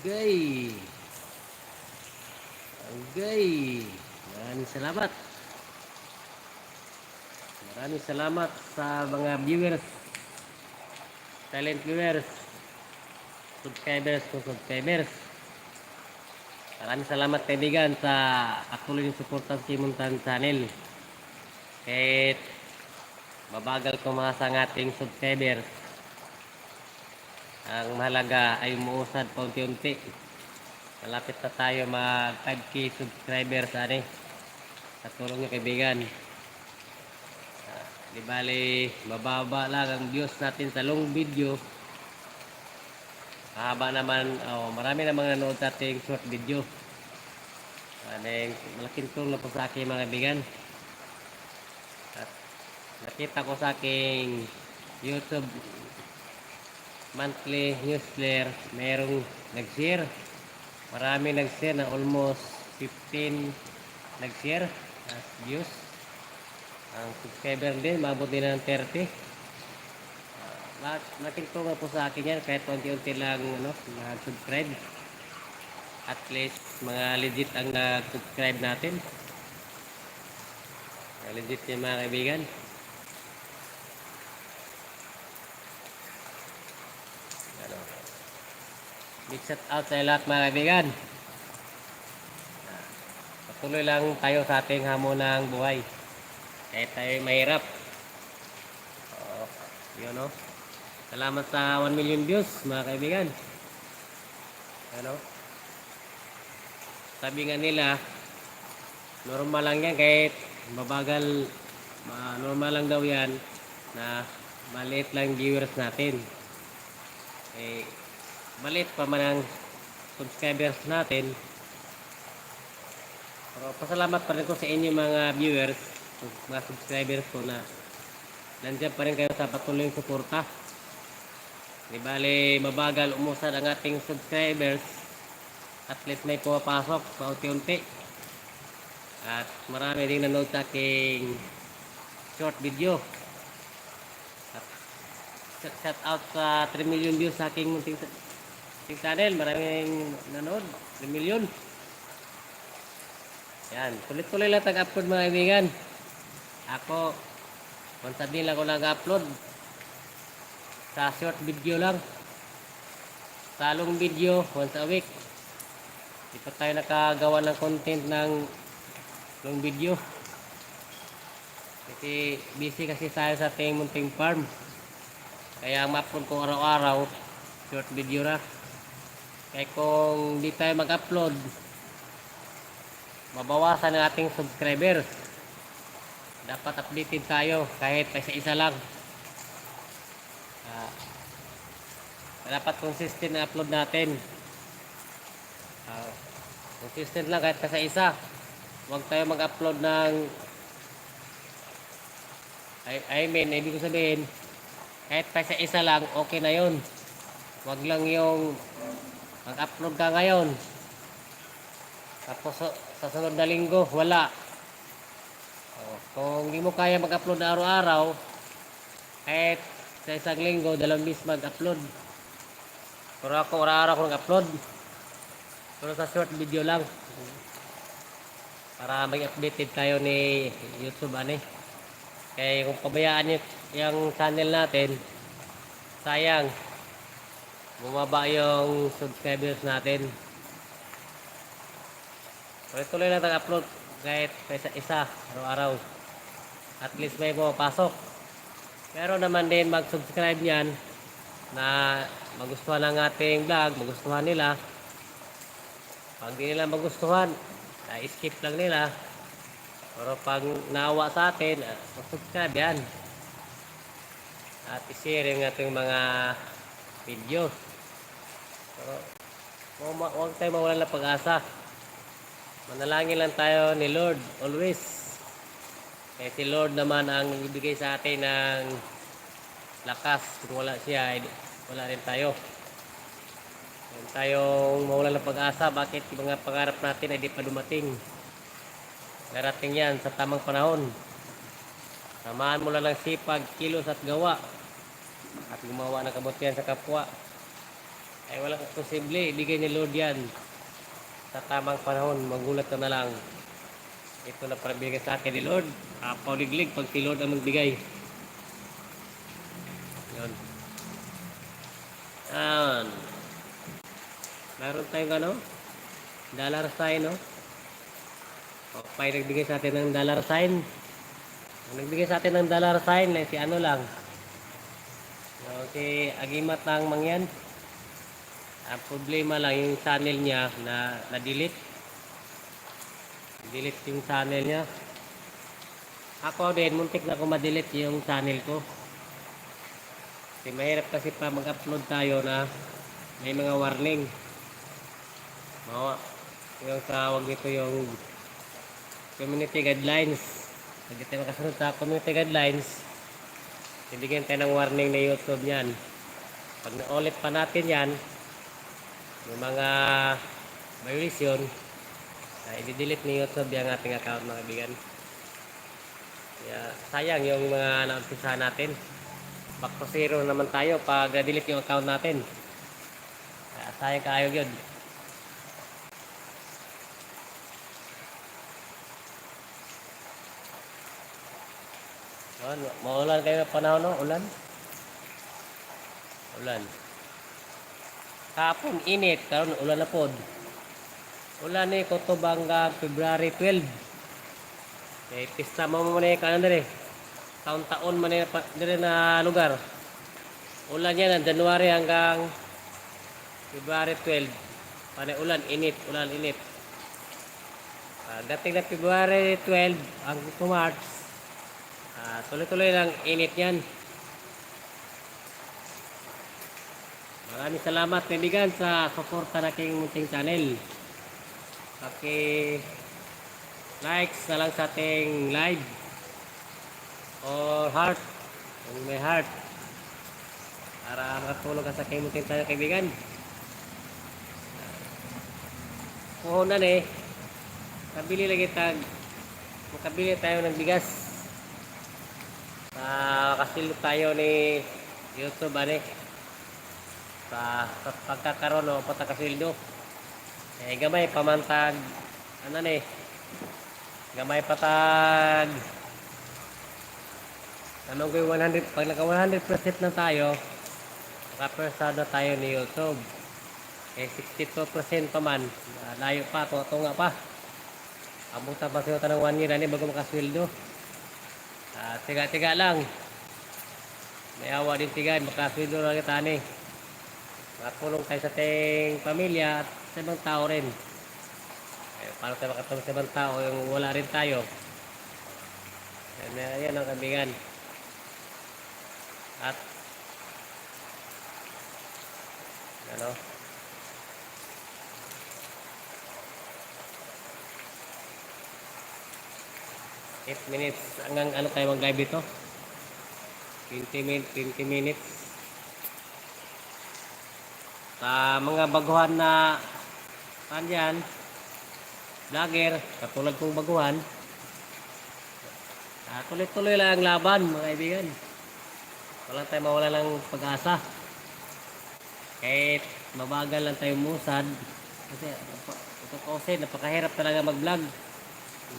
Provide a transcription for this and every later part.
Okay. Okay. Maraming salamat. Maraming salamat sa mga viewers. Silent viewers. Subscribers kung subscribers. Maraming salamat kaibigan sa patuloy ng suporta sa Kimuntan Channel. Kahit mabagal ko mga sa ating subscribers. Ang mahalaga ay umuusad paunti-unti. Malapit na tayo mag 5k subscribers ani. Sa tulong niyo kaibigan. Ah, di bali, mababa lang ang views natin sa long video. Mahaba naman, oh, marami namang nanood sa ating short video. Ano malaking tulong po sa akin mga kaibigan. At nakita ko sa aking YouTube monthly newsletter, merong nag-share. Marami nag-share na almost 15 nag-share as views. Ang subscriber din, maabot din ng 30. Uh, Nakintulong po sa akin yan kahit unti-unti lang ano, nag-subscribe. At least mga legit ang nag-subscribe natin. Legit yung mga kaibigan. Big shout out sa lahat mga kaibigan. Patuloy lang tayo sa ating hamon ng buhay. Kahit tayo mahirap. Oo, yun no. Salamat sa 1 million views mga kaibigan. Ano? Sabi nga nila, normal lang yan kahit mabagal, ma- normal lang daw yan na maliit lang viewers natin eh, maliit pa man ang subscribers natin. Pero pasalamat pa rin ko sa inyo mga viewers, mga subscribers ko na nandiyan pa rin kayo sa patuloy suporta. Di bale, mabagal umusad ang ating subscribers at least may pumapasok paunti-unti. At marami din nanood sa aking short video. At shout out sa 3 million views sa aking munting munting channel. Maraming nanood. 3 million. Yan. Tuloy-tuloy lang tag-upload mga kaibigan. Ako, once a day lang ako nag-upload. Sa short video lang. Sa long video, once a week. Di pa tayo nakagawa ng content ng long video. Kasi busy kasi tayo sa ating munting farm. Kaya ang ma-upload ko araw-araw, short video na. Kaya kung di tayo mag-upload, mabawasan ang ating subscribers. Dapat updated tayo kahit pa isa-isa lang. Ah, dapat consistent na upload natin. Ah, consistent lang kahit pa sa isa. Huwag tayo mag-upload ng I, I mean, ibig ko sabihin, kahit pa sa isa lang, okay na yun. Huwag lang yung mag-upload ka ngayon. Tapos sa- sunod na linggo, wala. O, kung hindi mo kaya mag-upload araw-araw, kahit sa isang linggo, dalawang bis mag-upload. Pero ako, araw-araw ko nag-upload. Pero sa short video lang. Para mag-updated tayo ni YouTube, eh. Kaya kung pabayaan nyo yung channel natin, sayang. Bumaba yung subscribers natin. Tuloy-tuloy lang tag-upload kahit isa-isa, araw-araw. At least may pumapasok. Pero naman din mag-subscribe niyan na magustuhan ng ating vlog, magustuhan nila. Pag di nila magustuhan, ay skip lang nila. Pero pag naawa sa atin, ah, mag-subscribe yan. At i-share yung ating mga video. Ma- huwag tayo mawalan ng pag-asa. Manalangin lang tayo ni Lord always. Eh si Lord naman ang ibigay sa atin ng lakas. Kung wala siya, eh, wala rin tayo. Huwag tayong mawalan ng pag-asa. Bakit yung mga pangarap natin ay di pa dumating? Darating yan sa tamang panahon. Samahan mo lang ng sipag, kilos at gawa. At gumawa ng kabutihan sa kapwa. Ay walang posible, ibigay ni Lord yan. Sa tamang panahon, magulat ka na lang. Ito na para bigay sa akin ni Lord. Uh, pauliglig pag si Lord ang magbigay. Yun. Yan. Meron tayong ano? Dollar sign, no? O, may nagbigay sa atin ng dollar sign. Ang nagbigay sa atin ng dollar sign, eh, si ano lang. Yung si Agimat lang mangyan. Ang problema lang yung channel niya na na-delete. Delete yung channel niya. Ako din, muntik na ako ma-delete yung channel ko. Kasi mahirap kasi pa mag-upload tayo na may mga warning. Mga, yung tawag nito yung community guidelines. Pag tayo makasunod sa community guidelines, bibigyan tayo ng warning na YouTube niyan. Pag naulit pa natin yan, yung mga violation, uh, i-delete ni YouTube yung ating account mga kaibigan. Kaya sayang yung mga naumpisahan natin. Back to zero naman tayo pag delete yung account natin. Kaya sayang kaayog yun. Maulan kayo panahon, no? Ulan? Ulan. Kapon, init. Karon ulan na pod. Ulan ni Kotobanga, February 12. Eh, pista mo mo yung kanan. Taon-taon man dire na lugar. Ulan yan, ng January hanggang February 12. Panay ulan, init, ulan, init. Ah, dating na February 12 hanggang to March, Ah, tuloy-tuloy lang init yan. Maraming salamat kaibigan sa suporta na aking munting channel. Paki likes na lang sa ating live. Or heart. Kung may heart. Para makatulong ka sa aking munting channel kaibigan. Puhunan eh. Kabili lagi tag makabili tayo ng bigas. Sa kasilip tayo ni YouTube ani sa, sa pagkakaroon o patakasildo eh gamay pamantag ano ni gamay patag. Anong ko 100 pag naka 100% na tayo nakapersado tayo ni YouTube. Eh 62% pa man. Layo pa tunga pa. Abutan pa siya ng 1 year ani bago makasweldo. Ah, tiga-tiga lang. May awa din tiga, makasweldo lang kita ni. Makatulong tayo sa ating pamilya at sa ibang tao rin. Eh, para tayo makatulong sa ibang tao yung wala rin tayo. Yan, yan, yan ang kaibigan. At ano? Eight minutes. Hanggang ano tayo mag-live ito? 20 minutes. 20 minutes. Sa mga baguhan na kanyan, vlogger, katulad kong baguhan, ah, tuloy-tuloy lang ang laban, mga kaibigan. Walang tayo mawala ng pag-asa. Kahit mabagal lang tayo musad, kasi ito kasi napakahirap talaga mag-vlog.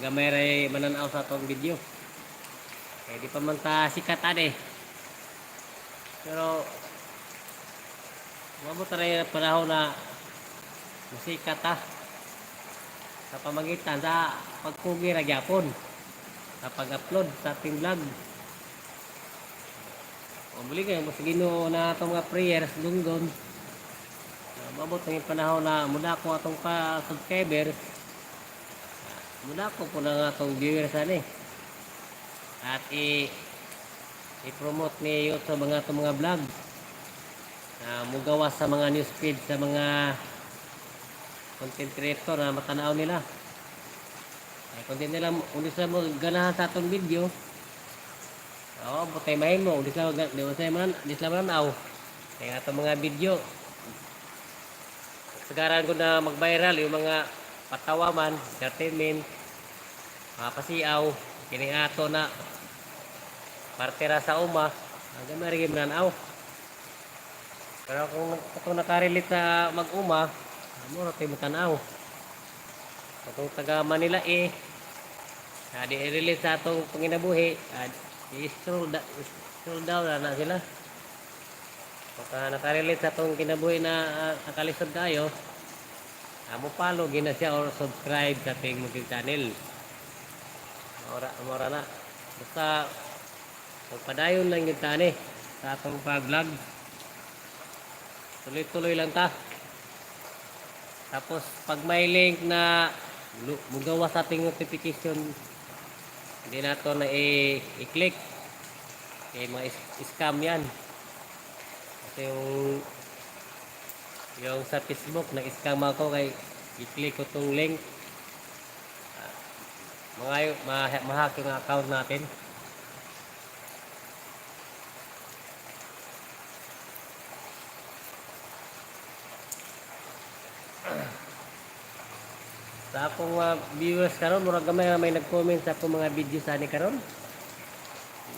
Gamay ray mananaw sa atong video. Eh di pa man ta sikat ade. Pero mabot na panahon na masikat ta sa pamagitan sa pagpugi na gyapon sa pag-upload sa ating vlog. Muli kayo mas ginoo na itong mga prayers lunggon. Mabot yung panahon na muna ko atong pa subscribers muna ko po na nga itong viewers ani at i i-promote ni YouTube mga itong mga vlog na mugawas sa mga newsfeed sa mga content creator na matanaw nila ay kung di nila di sila mo ganahan sa itong video oo butay mahin mo mag- di sila man di sila mananaw kaya itong mga video sagaran ko na mag-viral yung mga patawa man, entertainment, mga pasiaw, kining ato na partera sa uma, hanggang marigim nanaw. Pero kung kung nakarelate sa mag-uma, amo ra tay matanaw. Kung taga Manila eh, ah, di relate sa atong panginabuhi, ah, i-scroll, da, scroll down na, na sila. Ah, nakarelate sa atong kinabuhi na ah, nakalisod tayo, amo follow gina siya or subscribe sa ating YouTube channel. Mora, mora na. Basta, magpadayon lang yung tani sa atong pag-vlog. Tuloy-tuloy lang ta. Tapos, pag may link na mugawa sa ating notification, hindi na to na i-click. Kaya mga scam yan. Kasi yung yung sa Facebook, nag-scam ako kay i-click ko tong link. Ah, mga ma- mahack yung account natin. Sa akong mga viewers karon murag gamay na may nag-comment sa akong mga video sa ni karon.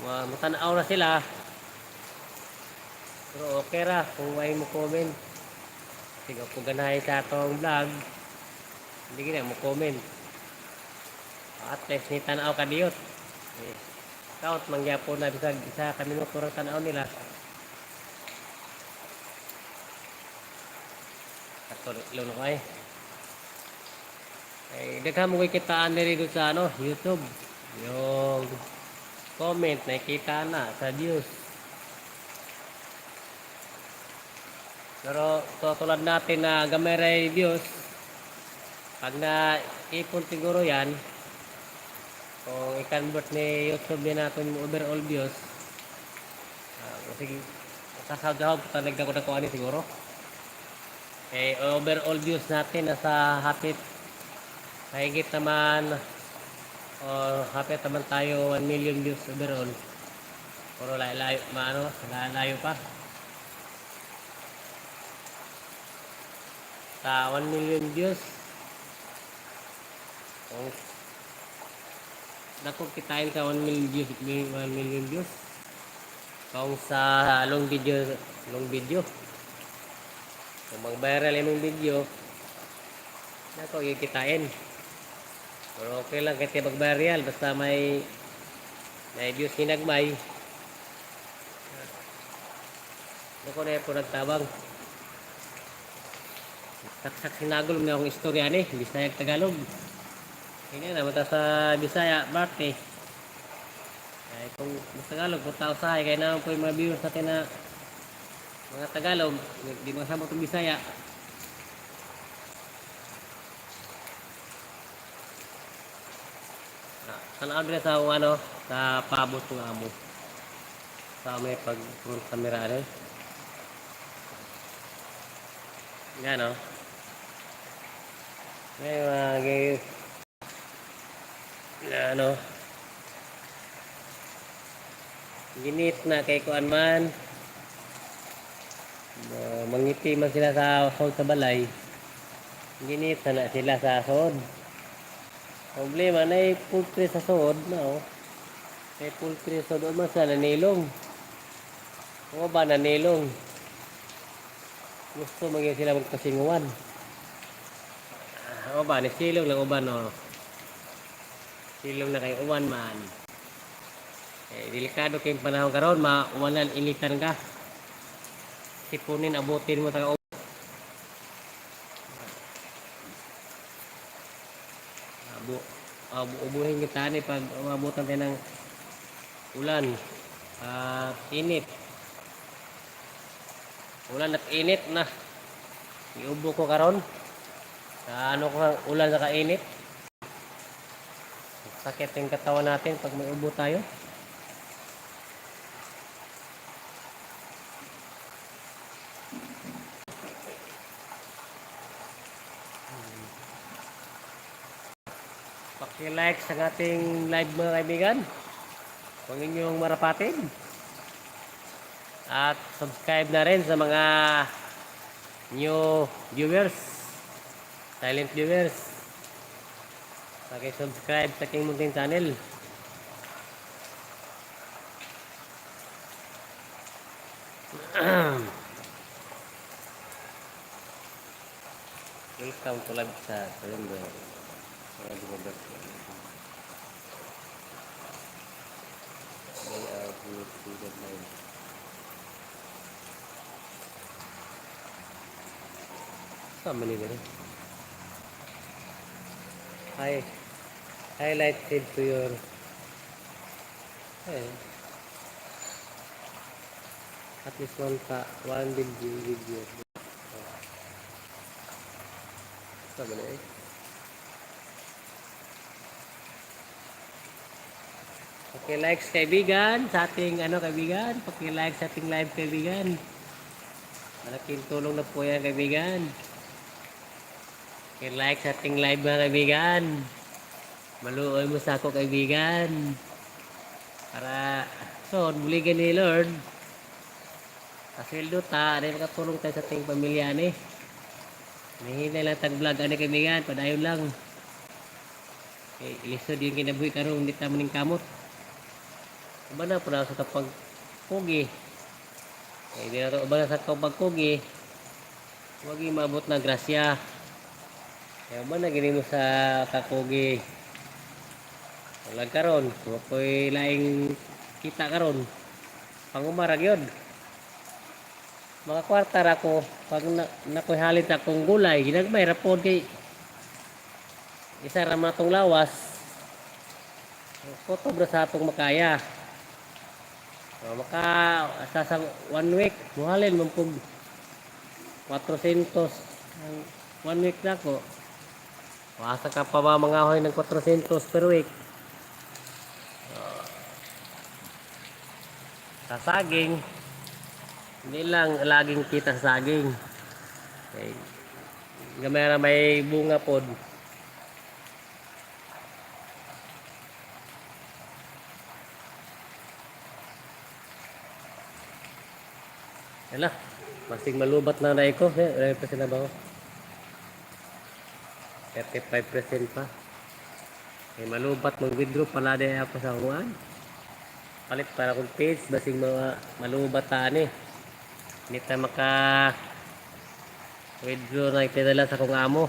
Mga matanaw na sila. Pero okay ra kung may mo comment. Sige kung ganahay sa atong vlog. Hindi gina mo comment. At least ni tanaw ka diyot. Eh, Count mangyapon na bisag isa ka minuto ra tanaw nila. Ato ilo na ko ay. Eh, daghan mo ko'y kitaan diri doon sa ano, YouTube. Yung comment, nakikita na sa views. Pero so, tulad natin na gamay ray views, pag na ipon siguro yan, kung i-convert ni YouTube din natin overall views, uh, sige, kasagahog talaga ko na ano siguro. Eh, overall views natin nasa hapit Mahigit naman o hapit naman tayo 1 million views overall. Puro layo, maano, layo pa. Sa 1 million views, kung dako kitain ka 1 million views, 1 million views. Kung sa long video, long video. Kung mag-viral yung video, dako kikitain. Pero okay lang kahit mag-viral basta may may views hinagmay. Ako na po nagtabang. Saksak sinagol mo akong istorya ni, Bisaya Tagalog. Kaya na, mata sa Bisaya, Marte. Ay, kung Tagalog, kung tao sa kaya naman po yung mga viewers natin na mga Tagalog, di mo sabot ng Bisaya. Tanaw din sa ano, sa pabot ng amo. Sa may pag front camera ano. Yan o. May mga gay. Ano. Ginit na kay kuan man. Uh, mangiti man sila sa sod sa balay. Ginit na sila sa sod. Problema na poultry sa suod na oh. May poultry sa suod man sa nanilong. O ba nanilong? Gusto maging sila magkasinguan. Ah, O ba, silong lang uban no. Silong na kay uwan man. Eh, delikado kayong panahon karon, mauwanan initan ka. Sipunin, abutin mo taga abu ubuhin kita ni pag umabutan tayo ng ulan at init. Ulan at init na. Iubo ko karon. Sa ano ko ulan sa kainit sakit yung katawan natin pag may ubo tayo like sa ating live mga kaibigan. Kung inyong marapatin. At subscribe na rin sa mga new viewers silent viewers. Paki-subscribe sa King Mountain channel. Welcome to Live sa Kalimbo. They are good to the live. Sama ni gani. Hi. Highlighted to your Hey. At least one pa, one video video. Sama na eh. Paki-likes kaibigan sa ating ano kaibigan, paki-like sa ating live kaibigan. Malaking tulong na po yan kaibigan. Paki-like sa ating live mga kaibigan. Maluoy mo sa ako kaibigan. Para so buligan ni Lord. Kasweldo ta, ano makatulong tayo sa ating pamilya ni. Mahina lang tag vlog ani kaibigan, padayon lang. Okay, ilisod yung kinabuhi karon hindi ta maning kamot. Iba na pala sa tapag pugi. Eh, hindi na to iba na sa tapag pugi. Huwag yung maabot na grasya. Kaya ba na mo sa kakugi. Walang karon, huwag ko'y laing kita karon. Pangumarag yun. Mga kwarta ra ko pag na, nakoy halit akong gulay, ginagmay ra pod kay isa ra matong lawas. Kotob ra sa atong makaya. So, maka sa sa one week muhalin man pug 400 ang one week na ko. Wasa ka pa ba mga hoy ng 400 per week? sa saging hindi lang laging kita sa saging okay. gamay may bunga pod Yala, masing malubat na na ko. Eh, percent na ba ako? 35% pa. Eh, malubat mag-withdraw pala din ako sa huwan palit para kung page basing mga malubat tani hindi ta maka withdraw na itinala sa kong amo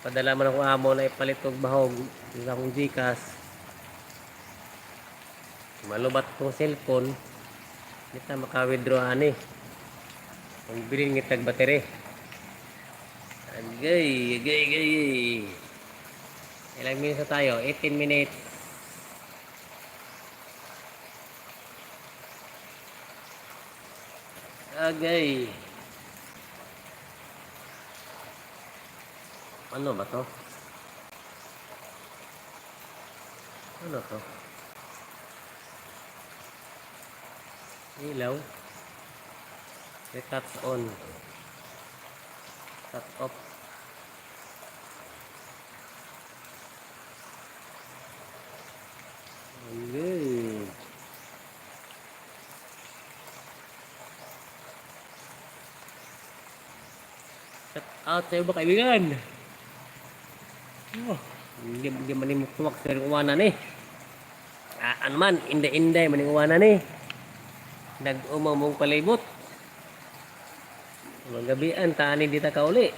padala man akong amo na ipalit og bahog sa akong gcash malubat kong cellphone hindi ta maka withdraw ani kung bilin ng tag battery agay agay agay ilang minutes tayo 18 minutes Agay. Ano ba to? Ano to? Ilaw. Recut on. Cut off. Agay. Shout out sa iyo ba kaibigan? Oh, hindi hindi man mo tuwak sa uwanan eh. Ah, ano man, inday-inday man yung uwanan eh. Nag-umaw mong palibot. Magabian, tani di ta kauli.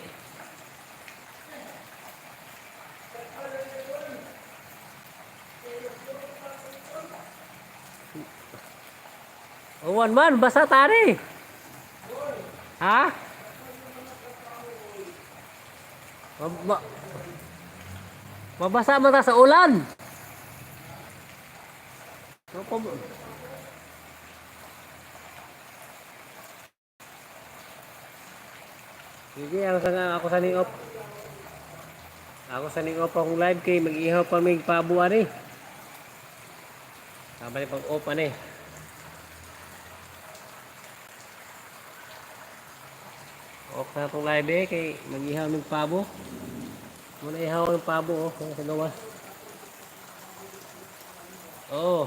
Uwan man, basa tani. Ha? Mab Mabasa man sa ulan. Ako Sige, ako sa ako sa ning op. Ako sa ning op akong live kay mag-ihaw pa mig pabuan eh. Sabay pag op ani. Off na itong live eh, kay mag-ihaw ng pabo. Muna ihaw ng pabo, oh, sa gawas. Oh,